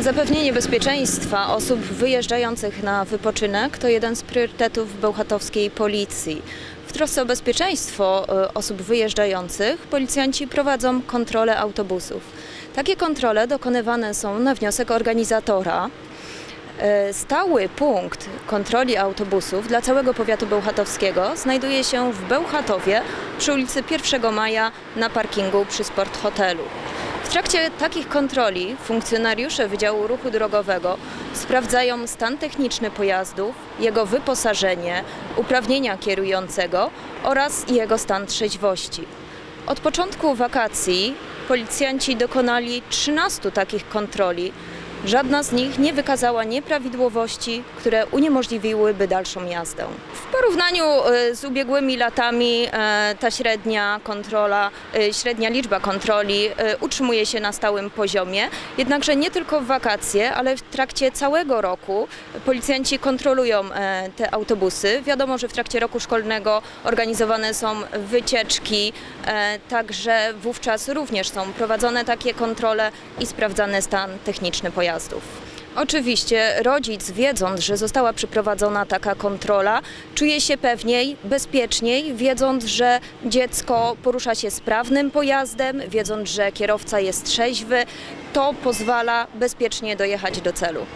Zapewnienie bezpieczeństwa osób wyjeżdżających na wypoczynek to jeden z priorytetów bełchatowskiej policji. W trosce o bezpieczeństwo e, osób wyjeżdżających policjanci prowadzą kontrolę autobusów. Takie kontrole dokonywane są na wniosek organizatora. E, Stały punkt kontroli autobusów dla całego powiatu bełchatowskiego znajduje się w Bełchatowie przy ulicy 1 Maja na parkingu przy Sport Hotelu. W trakcie takich kontroli funkcjonariusze Wydziału Ruchu Drogowego sprawdzają stan techniczny pojazdów, jego wyposażenie, uprawnienia kierującego oraz jego stan trzeźwości. Od początku wakacji policjanci dokonali 13 takich kontroli. Żadna z nich nie wykazała nieprawidłowości, które uniemożliwiłyby dalszą jazdę. W porównaniu e, z ubiegłymi latami e, ta średnia kontrola, e, średnia liczba kontroli utrzymuje się na stałym poziomie. Jednakże nie tylko w wakacje, ale w trakcie całego roku policjanci kontrolują te autobusy. Wiadomo, że w trakcie roku szkolnego organizowane są wycieczki, także wówczas również są prowadzone takie kontrole i sprawdzany stan techniczny pojazdów. Oczywiście rodzic, wiedząc, że została przeprowadzona taka kontrola, czuje się pewniej, bezpieczniej, wiedząc, że dziecko porusza się sprawnym pojazdem, wiedząc, że kierowca jest trzeźwy, to pozwala bezpiecznie dojechać do celu.